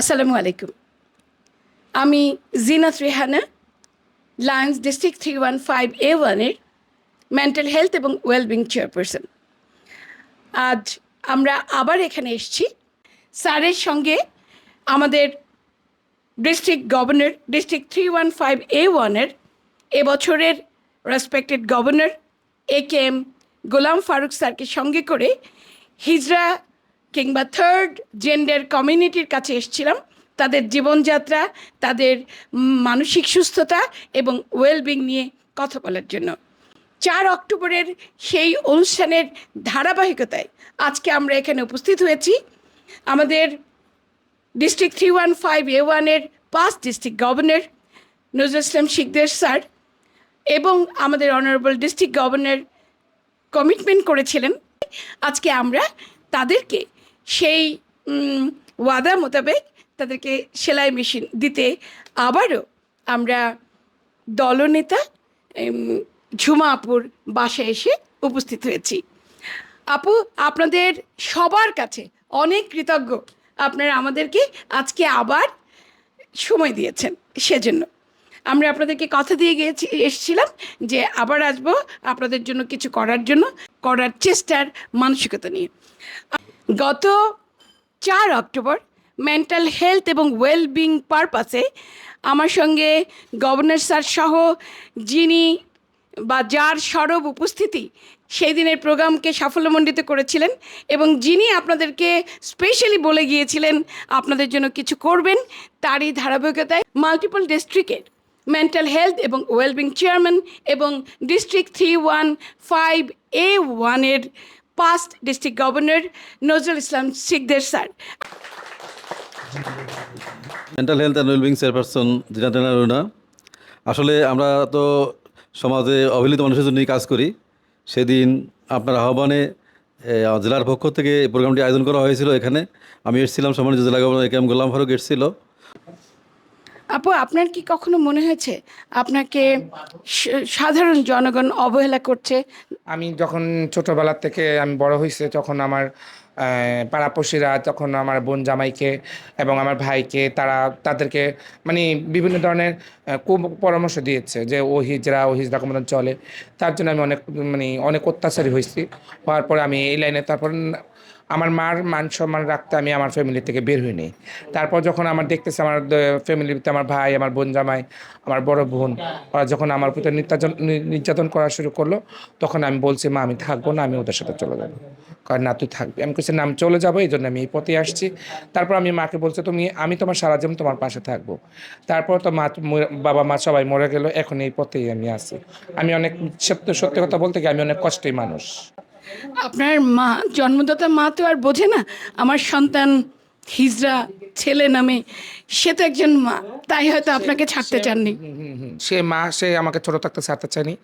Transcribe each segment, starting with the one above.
আসসালামু আলাইকুম। আমি Zinat Rehana, Lions district three one five A ওয়ানের মেন্টাল হেলথ এবং ওয়েলবিং চেয়ারপারসন। আজ আমরা আবার এখানে এসছি। স্যারের সঙ্গে আমাদের district governor district three one five A ওয়ানের এবছরের respected governor, A K M Golam Faruk স্যারকে সঙ্গে করে হিজরা কিংবা থার্ড জেন্ডার কমিউনিটির কাছে এসেছিলাম। তাদের জীবনযাত্রা, তাদের মানসিক সুস্থতা এবং ওয়েলবিং নিয়ে কথা বলার জন্য। চার অক্টোবরের সেই অনুষ্ঠানের ধারাবাহিকতায় আজকে আমরা এখানে উপস্থিত হয়েছি। আমাদের district three one five A ওয়ানের পাঁচ district governor Nazrul Islam Sikder sir এবং আমাদের অনারেবল ডিস্ট্রিক্ট গভর্নর কমিটমেন্ট করেছিলেন। আজকে আমরা তাদেরকে সেই ওয়াদা মোতাবেক তাদেরকে সেলাই মেশিন দিতে আবারও আমরা দলনেতা ঝুমা আপুর বাসায় এসে উপস্থিত হয়েছি। আপু, আপনাদের সবার কাছে অনেক কৃতজ্ঞ। আপনারা আমাদেরকে আজকে আবার সময় দিয়েছেন সেজন্য। আমরা আপনাদেরকে কথা দিয়ে গিয়েছি, এসেছিলাম যে আবার আসব আপনাদের জন্য কিছু করার জন্য, করার চেষ্টার মানসিকতা নিয়ে। গত চার অক্টোবর মেন্টাল হেলথ এবং ওয়েলবিং পারপাসে আমার সঙ্গে গভর্নর স্যার সহ যিনি বা যার সরব উপস্থিতি সেই দিনের প্রোগ্রামকে সাফল্যমণ্ডিত করেছিলেন এবং যিনি আপনাদেরকে স্পেশালি বলে গিয়েছিলেন আপনাদের জন্য কিছু করবেন তারই ধারাবাহিকতায় মাল্টিপল ডিস্ট্রিক্টের মেন্টাল হেলথ এবং ওয়েলবিং চেয়ারম্যান এবং district three one five A ওয়ানের past district governor Nazrul Islam Sikder sir mental health and wellbeing chairperson জিনাতেনা Runa আসলে আমরা তো সমাজে অবহেলিত মানুষের জন্যই কাজ করি। সেদিন আপনার আহ্বানে জেলার পক্ষ থেকে এই প্রোগ্রামটি আয়োজন করা হয়েছিল এখানে। আমি এসেছিলাম সম্মানিত জেলা গভর্নর এম গোলাম ফারুক এসেছিল। আপু আপনার কি কখনো মনে হয়েছে আপনাকে সাধারণ জনগণ অবহেলা করছে আমি যখন ছোটবেলা থেকে আমি বড় হয়েছে তখন আমার পাড়াপড়শিরা, তখন আমার বোন জামাইকে এবং আমার ভাইকে, তারা তাদেরকে মানে বিভিন্ন ধরনের কুম পরামর্শ দিয়েছে যে ও হিজরা ও হিজরা কমন চলে। তার জন্য আমি অনেক মানে অনেক অত্যাচারী হয়েছি হওয়ার পরে আমি এই লাইনে, তারপর আমার মার মান সম্মান রাখতে আমি আমার ফ্যামিলি থেকে বের হইনি তারপর যখন আমার দেখতেছে আমার ফ্যামিলিতে আমার ভাই, আমার বোন জামাই, আমার বড় বোন, ওরা যখন আমার প্রতি নির্যাতন নির্যাতন করা শুরু করল, তখন আমি বলছি, মা, আমি থাকব না, আমি ওদের সাথে চলে যাব। কারণ না, তুই থাকবি। আমি কিছু নাম চলে যাব এই জন্য আমি এই পথে আসছি। তারপর আমি মাকে বলছি, তুমি, আমি তোমার সারা জীবন তোমার পাশে থাকব। তারপর তো মা বাবা, মা সবাই মরে গেল, এখন এই পথেই আমি আছি। আমি অনেক সত্য, সত্যি কথা বলতে গিয়ে আমি অনেক কষ্টেই মানুষ। আপনার মা জন্মদাতা মা তো আর বোঝে না। আমার সন্তান হিজরা ছেলে নামে সে তো একজন মা তাই হয়তো আপনাকে ছাড়তে চাননি। সে মা সে আমাকে ছোট থাকতে ছাড়তে চায়নি।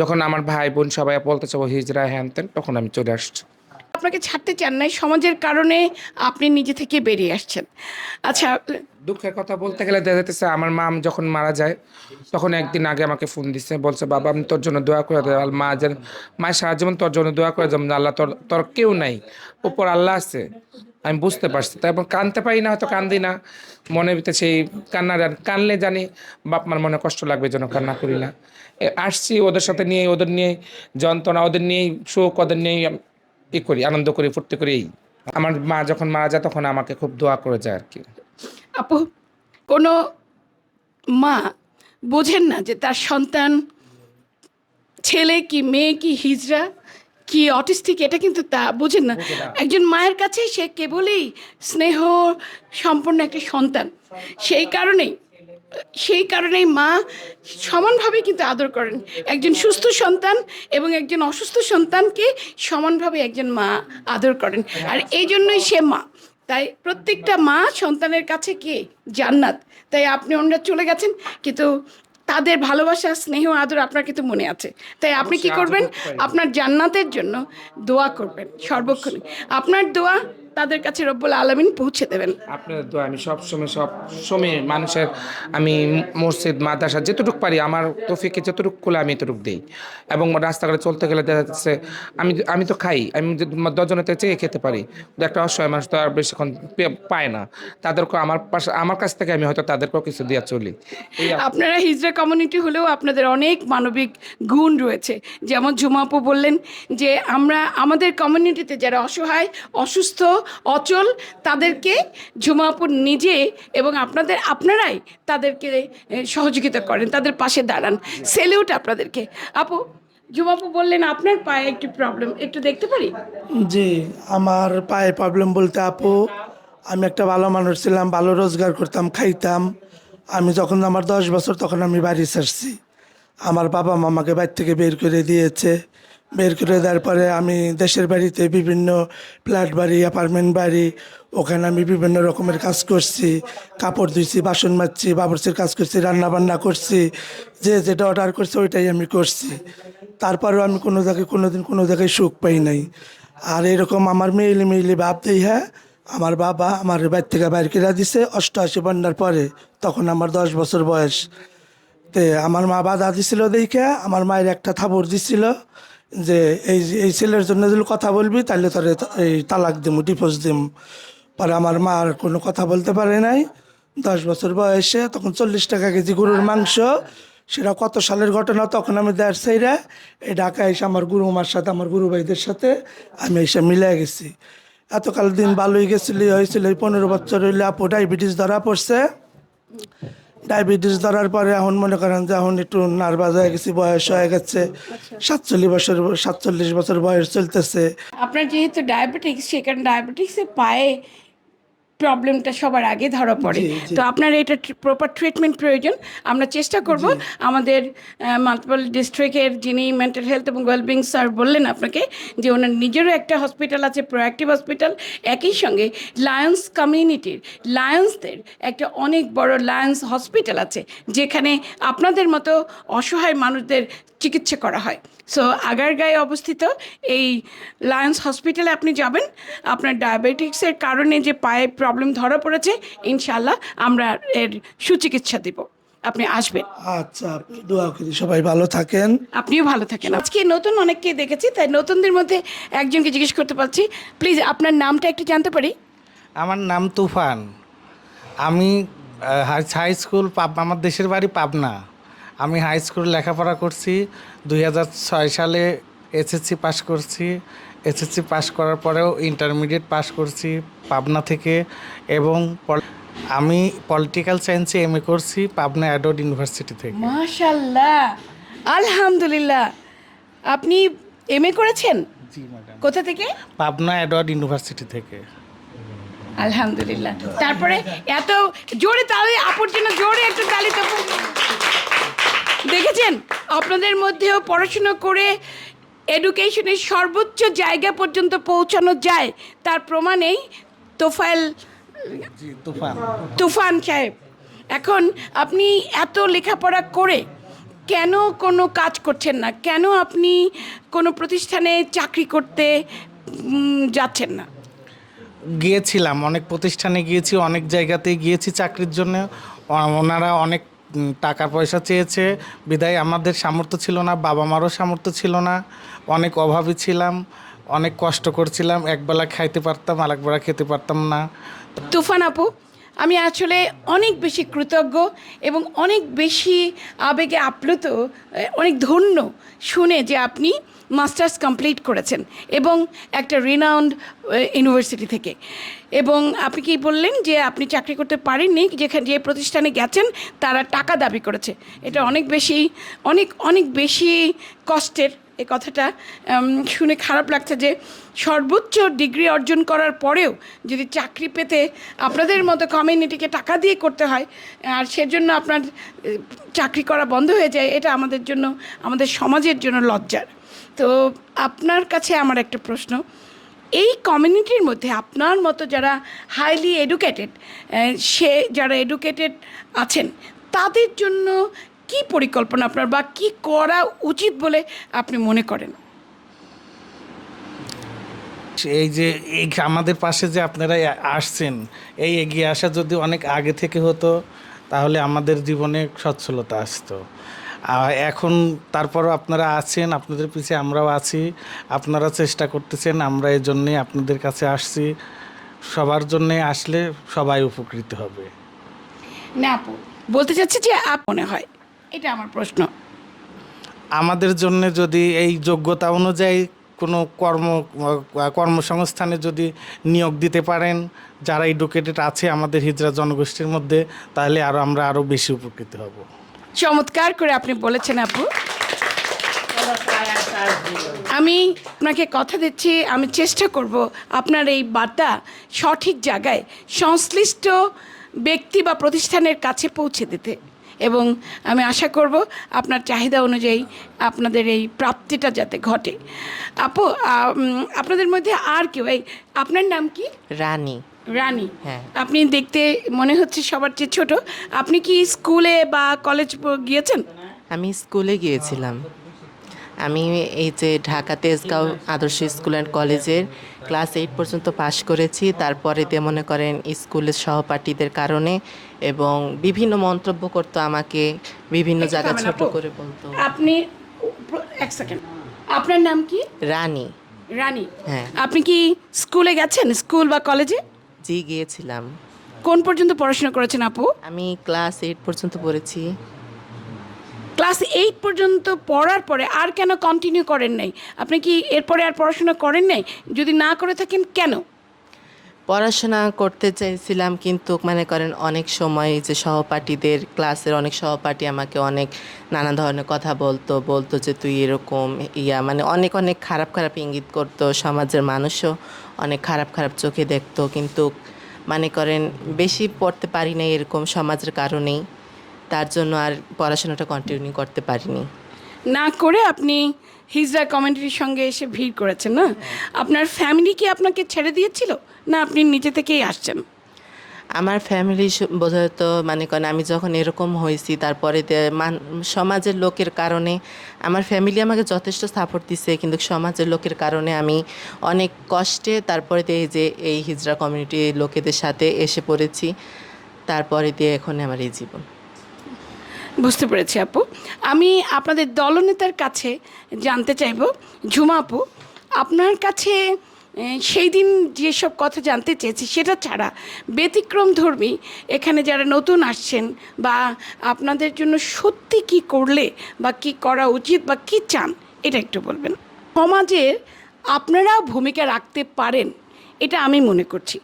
যখন আমার ভাই বোন সবাই বলতে চাবো হিজরা হ্যান তখন আমি চলে আসছি। আপনাকে ছাড়তে চান নাই, সমাজের কারণে আপনি নিজে থেকে বেরিয়ে আসছেন। আচ্ছা দুঃখের কথা বলতে গেলে দেখা যাচ্ছে আমার মা যখন মারা যায়, তখন একদিন আগে আমাকে ফোন দিচ্ছে বলছে, বাবা, আমি তোর জন্য দোয়া করে দেয় মা যেন, মা সারা জীবন তোর জন্য দোয়া করে যেমন আল্লাহ তোর তোর কেউ নাই, উপর আল্লাহ আছে, আমি বুঝতে পারছি। তারপর কানতে পারি না, হয়তো কান্দি না মনে ভিতরে সেই কান্না কানলে জানি বাপ মার মনে কষ্ট লাগবে যেন কান্না করি না। আসছি ওদের সাথে নিয়ে, ওদের নিয়ে যন্ত্রণা, ওদের নিয়েই শোক ওদের নিয়েই ই করি আনন্দ করি ফুর্তি করি এই। আমার মা যখন মারা যায় তখন আমাকে খুব দোয়া করে যায় আর কি। আপু কোনো মা বোঝেন না যে তার সন্তান ছেলে কি মেয়ে কি হিজড়া কি অটিস্টিক এটা কিন্তু তা বোঝেন না। একজন মায়ের কাছে সে কেবলই স্নেহ সম্পন্ন একটা সন্তান। সেই কারণেই সেই কারণেই মা সমানভাবে কিন্তু আদর করেন। একজন সুস্থ সন্তান এবং একজন অসুস্থ সন্তানকে সমানভাবে একজন মা আদর করেন। আর এই জন্যই সে মা। তাই প্রত্যেকটা মা সন্তানের কাছে কে? জান্নাত। তাই আপনি ওনারা চলে গেছেন কিন্তু তাদের ভালোবাসা স্নেহ আদর আপনার কিন্তু মনে আছে। তাই আপনি কি করবেন? আপনার জান্নাতের জন্য দোয়া করবেন সর্বক্ষণ। আপনার দোয়া তাদের কাছে রব্বুল আলমিন পৌঁছে দেবেন। আপনার দোয়া আমি সব সময় সব সময় মানুষের আমি মসজিদ মাদ্রাসা যেতটুকু পারি আমার তফিকে যেতটুকু খুলে আমি এতটুকু দিই। এবং রাস্তাঘাটে চলতে গেলে দেখা যাচ্ছে আমি আমি তো খাই আমি দশজনের থেকে চেয়ে খেতে পারি একটা অসহায় মানুষ তো আর বেশিক্ষণ পায় না। তাদেরকে আমার পাশে আমার কাছ থেকে আমি হয়তো তাদেরকেও কিছু দিয়ে চলি। আপনারা হিজড়া কমিউনিটি হলেও আপনাদের অনেক মানবিক গুণ রয়েছে। যেমন ঝুমাপু বললেন যে আমরা আমাদের কমিউনিটিতে যারা অসহায় অসুস্থ অচল, তাদেরকে ঝুমাপুর নিজে এবং আপনাদের, আপনারাই তাদেরকে সহযোগিতা করেন, তাদের পাশে দাঁড়ান। সেলিউট আপনাদেরকে। আপু, ঝুমাপু বললেন আপনার পায়ে একটি প্রবলেম একটু দেখতে পারি? জি, আমার পায়ে প্রবলেম বলতে আপু, আমি একটা ভালো মানুষ ছিলাম, ভালো রোজগার করতাম, খাইতাম। আমি যখন আমার দশ বছর, তখন আমি বাড়ি ছাড়ছি। আমার বাবা মামাকে বাড়ি থেকে বের করে দিয়েছে। বের করে দেওয়ার পরে আমি দেশের বাড়িতে বিভিন্ন ফ্ল্যাট বাড়ি অ্যাপার্টমেন্ট বাড়ি, ওখানে আমি বিভিন্ন রকমের কাজ করছি। কাপড় ধুইছি, বাসন মাজছি, বাবরচির কাজ করছি রান্না বান্না করছি। যে যেটা অর্ডার করছে ওইটাই আমি করছি। তারপরেও আমি কোনো জায়গায় কোনো দিন কোনো জায়গায় সুখ পাই নাই। আর এরকম আমার মেয়েলি মেয়েলি ভাব দেই হ্যাঁ আমার বাবা আমার বাড়ি থেকে বাইর করে দিছে অষ্টআশি বন্যার পরে, তখন আমার দশ বছর বয়স। তে আমার মা বাধা দিছিল দেখে, আমার মায়ের একটা থাবর দিছিল। যে এই এই ছেলের জন্য যদি কথা বলবি, তাহলে তোর এই তালাক দিম, ডিভোর্স দিম। পরে আমার মা আর কোনো কথা বলতে পারে নাই। দশ বছর বয়সে তখন চল্লিশ টাকা কেজি গরুর মাংস। সেটা কত সালের ঘটনা তখন আমি দেড় সাইরা। এই ঢাকা এসে আমার গুরু মার সাথে, আমার গুরু ভাইদের সাথে আমি এসে মিলে গেছি। এতকাল দিন ভালোই গেছিল, হয়েছিল পনেরো বছর হইলে আপু ডায়াবেটিস ধরা পড়ছে। ডায়াবেটিস ধরার পরে এখন মনে করেন যে এখন একটু নার্ভাস হয়ে গেছি বয়স হয়ে গেছে। সাতচল্লিশ বছর সাতচল্লিশ বছর বয়স চলতেছে। আপনার যেহেতু ডায়াবেটিক্স সেখানে ডায়াবেটিক্সে পায়ে প্রবলেমটা সবার আগে ধরা পড়ে। তো আপনার এটা প্রপার ট্রিটমেন্ট প্রয়োজন। আমরা চেষ্টা করব আমাদের মাল্টিপল ডিস্ট্রিক্টের যিনি মেন্টাল হেলথ এবং ওয়েলবিং স্যার বললেন আপনাকে যে ওনার নিজেরও একটা হসপিটাল আছে প্রোঅ্যাক্টিভ হসপিটাল একই সঙ্গে লায়ন্স কমিউনিটির লায়ন্সদের একটা অনেক বড় লায়ন্স হসপিটাল আছে যেখানে আপনাদের মতো অসহায় মানুষদের চিকিৎসা করা হয়। সো আগারগাঁয়ে অবস্থিত এই লায়ন্স হসপিটালে আপনি যাবেন। আপনার ডায়াবেটিক্সের কারণে যে পায়ে প্রবলেম ধরা পড়েছে ইনশাল্লাহ আমরা এর সুচিকিৎসা দেব। আপনি আসবেন। আচ্ছা দোয়া করি সবাই ভালো থাকেন। আপনিও ভালো থাকেন। আজকে নতুন অনেককে দেখেছি তাই নতুনদের মধ্যে একজনকে জিজ্ঞেস করতে পারছি। প্লিজ আপনার নামটা একটু জানতে পারি। আমার নাম তুফান। আমি হাই স্কুল পাব আমার দেশের বাড়ি পাবনা। আমি হাই স্কুল লেখাপড়া করছি দুই হাজার ছয় সালে এসএসসি পাস করছি। এসএসসি পাস করার পরেও ইন্টারমিডিয়েট পাস করছি পাবনা থেকে এবং আমি পলিটিক্যাল সায়েন্সে এম এ করছি পাবনা অ্যাডোড ইউনিভার্সিটি থেকে। মাশাল্লাহ আলহামদুলিল্লাহ। আপনি এম এ করেছেন? জি ম্যাডাম কোথা থেকে? পাবনা অ্যাডোড ইউনিভার্সিটি থেকে। আলহামদুলিল্লাহ। তারপরে এত জোরে তালি আপুর জন্য জোরে একটু তালি তো দেখেছেন? আপনাদের মধ্যেও পড়াশোনা করে এডুকেশনের সর্বোচ্চ জায়গা পর্যন্ত পৌঁছানো যায় তার প্রমাণেই তোফায়েল তুফান তুফান সাহেব। এখন আপনি এত লেখাপড়া করে কেন কোনো কাজ করছেন না? কেন আপনি কোনো প্রতিষ্ঠানে চাকরি করতে যাচ্ছেন না? গিয়েছিলাম অনেক প্রতিষ্ঠানে গিয়েছি অনেক জায়গাতে গিয়েছি চাকরির জন্য। ওনারা অনেক টাকা পয়সা চেয়েছে, বিদায় আমাদের সামর্থ্য ছিল না, বাবা মারও সামর্থ্য ছিল না, অনেক অভাবী ছিলাম, অনেক কষ্ট করছিলাম, একবেলা খাইতে পারতাম, আরেকবেলা খেতে পারতাম না। তুফান আপু আমি আসলে অনেক বেশি কৃতজ্ঞ এবং অনেক বেশি আবেগে আপ্লুত অনেক ধন্য শুনে যে আপনি মাস্টার্স কমপ্লিট করেছেন এবং একটা রিনাউন্ড ইউনিভার্সিটি থেকে। এবং আপনি কি বললেন যে আপনি চাকরি করতে পারেননি, যেখানে যে প্রতিষ্ঠানে গেছেন তারা টাকা দাবি করেছে। এটা অনেক বেশি, অনেক অনেক বেশি কষ্টের এই কথাটা শুনে খারাপ লাগছে যে সর্বোচ্চ ডিগ্রি অর্জন করার পরেও যদি চাকরি পেতে আপনাদের মতো কমিউনিটিকে টাকা দিয়ে করতে হয়, আর সেজন্য আপনার চাকরি করা বন্ধ হয়ে যায়, এটা আমাদের জন্য, আমাদের সমাজের জন্য লজ্জার। তো আপনার কাছে আমার একটা প্রশ্ন, এই কমিউনিটির মধ্যে আপনার মতো যারা হাইলি এডুকেটেড সে যারা এডুকেটেড আছেন, তাদের জন্য কি পরিকল্পনা আপনার বা কি করা উচিত বলে আপনি মনে করেন? এই যে এই আমাদের পাশে যে আপনারা আসছেন এই এগিয়ে আসা যদি অনেক আগে থেকে হতো তাহলে আমাদের জীবনে সচ্ছলতা আসতো। এখন তারপরও আপনারা আছেন আপনাদের পিছিয়ে আমরাও আছি আপনারা চেষ্টা করতেছেন আমরা এই জন্যে আপনাদের কাছে আসছি। সবার জন্যে আসলে সবাই উপকৃত হবে। না আপু বলতে চাচ্ছি যে আপ মনে হয় এটা আমার প্রশ্ন। আমাদের জন্য যদি এই যোগ্যতা অনুযায়ী কোনো কর্ম কর্মসংস্থানে যদি নিয়োগ দিতে পারেন যারা এডুকেটেড আছে আমাদের হিজড়া জনগোষ্ঠীর মধ্যে তাহলে আরও আমরা আরও বেশি উপকৃত হব। চমৎকার করে আপনি বলেছেন আপু। আমি আপনাকে কথা দিচ্ছি আমি চেষ্টা করব আপনার এই বার্তা সঠিক জায়গায় সংশ্লিষ্ট ব্যক্তি বা প্রতিষ্ঠানের কাছে পৌঁছে দিতে। এবং আমি আশা করব আপনার চাহিদা অনুযায়ী আপনাদের এই প্রাপ্তিটা যাতে ঘটে। আপু আপনাদের মধ্যে আর কেউ? এই আপনার নাম কি? রানী। রানী। হ্যাঁ। আপনি দেখতে মনে হচ্ছে সবার চেয়ে ছোট। আপনি কি স্কুলে বা কলেজ গিয়েছেন? আমি স্কুলে গিয়েছিলাম। আমি এই যে ঢাকা তেজগাঁও আদর্শ স্কুল অ্যান্ড কলেজের ক্লাস এইট পর্যন্ত পাশ করেছি। তারপরে মনে করেন স্কুলের সহপাঠীদের কারণে এবং বিভিন্ন মন্তব্য করতো আমাকে বিভিন্ন থামেন ছোট করে বলতো। আপনি এক সেকেন্ড। আপনার নাম কি? রানী। রানী। হ্যাঁ। আপনি কি স্কুলে গেছেন? স্কুল বা কলেজে? জি গিয়েছিলাম। কোন পর্যন্ত পড়াশোনা করেছেন আপু? আমি ক্লাস এইট পর্যন্ত পড়েছি। ক্লাস এইট পর্যন্ত পড়ার পরে আর কেন কন্টিনিউ করেন নাই? আপনি কি এরপরে আর পড়াশোনা করেন নাই? যদি না করে থাকেন কেন? পড়াশোনা করতে চাইছিলাম কিন্তু মনে করেন অনেক সময় যে সহপাঠীদের ক্লাসের অনেক সহপাঠী আমাকে অনেক নানা ধরনের কথা বলতো বলতো যে তুই এরকম, ইয়া মানে অনেক অনেক খারাপ খারাপ ইঙ্গিত করতো, সমাজের মানুষও অনেক খারাপ খারাপ চোখে দেখতো কিন্তু মানে করেন বেশি পড়তে পারি না এরকম সমাজের কারণেই, তার জন্য আর পড়াশোনাটা কন্টিনিউ করতে পারিনি। না করে আপনি হিজরা কমিউনিটির সঙ্গে এসে ভিড় করেছেন, না? আপনার ফ্যামিলি কি আপনাকে ছেড়ে দিয়েছিল, না আপনি নিজে থেকেই আসছেন? আমার ফ্যামিলি বোধহয় তো মানে করেন, আমি যখন এরকম হয়েছি, তারপরে সমাজের লোকের কারণে আমার ফ্যামিলি আমাকে যথেষ্ট সাপোর্ট দিছে, কিন্তু সমাজের লোকের কারণে আমি অনেক কষ্টে তারপরে এই যে এই হিজড়া কমিউনিটি লোকেদের সাথে এসে পড়েছি, তারপরে দিয়ে এখন আমার এই জীবন। বুঝতে পেরেছি আপু। আমি আপনাদের দলনেতার কাছে জানতে চাইব। ঝুমা আপু, আপনার কাছে সেই দিন যেসব কথা জানতে চেয়েছি সেটা ছাড়া ব্যতিক্রম ধর্মী এখানে যারা নতুন আসছেন বা আপনাদের জন্য সত্যি কি করলে বা কি করা উচিত বা কি চান, এটা একটু বলবেন। সমাজের আপনারাও ভূমিকা রাখতে পারেন, এটা আমি মনে করছি।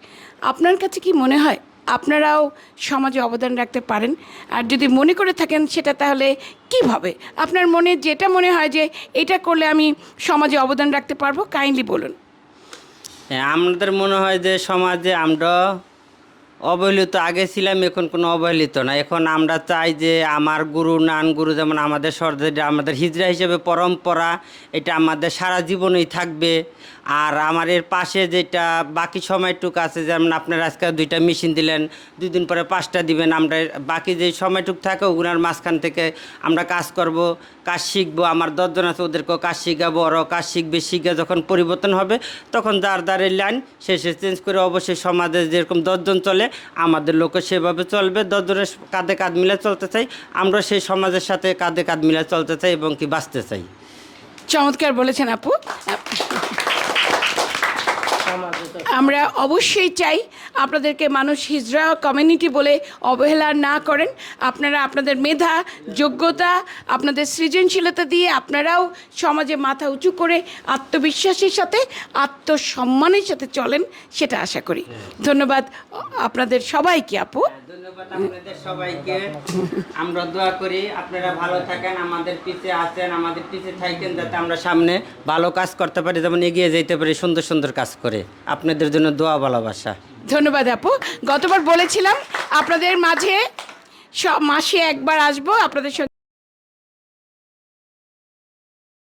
আপনার কাছে কি মনে হয়? আপনারাও সমাজে অবদান রাখতে পারেন। আর যদি মনে করে থাকেন সেটা তাহলে কীভাবে? আপনার মনে যেটা মনে হয় যে এটা করলে আমি সমাজে অবদান রাখতে পারব কাইন্ডলি বলুন। হ্যাঁ, আমাদের মনে হয় যে সমাজে আমরা অবহেলিত আগে ছিলাম এখন কোনো অবহেলিত না। এখন আমরা চাই যে আমার গুরু নান গুরু যেমন আমাদের সর্দার আমাদের হিজড়া হিসেবে পরম্পরা এটা আমাদের সারা জীবনেই থাকবে। আর আমার এর পাশে যেটা বাকি সময়টুক আছে, যেমন আপনার আজকে দুইটা মেশিন দিলেন, দুই দিন পরে পাঁচটা দিবেন, আমরা বাকি যে সময়টুক থাকে ওগুলোর মাঝখান থেকে আমরা কাজ করব, কাজ শিখব, আমার দশজন আছে ওদেরকেও কাজ শিখাবো, ওরাও কাজ শিখবে, শিখে যখন পরিবর্তন হবে, তখন যার দ্বারের লাইন সে চেঞ্জ করে অবশ্যই সমাজে যেরকম দশজন চলে, আমাদের লোকও সেভাবে চলবে দশজনের কাঁধে কাঁধ মিলে চলতে চাই আমরা সেই সমাজের সাথে কাঁধে কাঁধ মিলে চলতে চাই এবং কি বাঁচতে চাই। চমৎকার বলেছেন আপু। আমরা অবশ্যই চাই আপনাদেরকে মানুষ হিজড়া কমিউনিটি বলে অবহেলা না করেন। আপনারা আপনাদের মেধা, যোগ্যতা, আপনাদের সৃজনশীলতা দিয়ে আপনারাও সমাজে মাথা উঁচু করে আত্মবিশ্বাসের সাথে, আত্মসম্মানের সাথে চলেন, সেটা আশা করি। ধন্যবাদ আপনাদের সবাইকে, আপু। আপনাদের সবাইকে। আমরা দোয়া করি আপনারা ভালো থাকেন, আমাদের আছেন, আমাদের থাকেন যাতে আমরা সামনে ভালো কাজ করতে পারি, যেমন এগিয়ে যেতে পারি, সুন্দর সুন্দর কাজ করে। আপনাদের জন্য দোয়া ভালোবাসা। ধন্যবাদ আপু। গতবার বলেছিলাম, আপনাদের মাঝে সব মাসে একবার আসব, আপনাদের সঙ্গে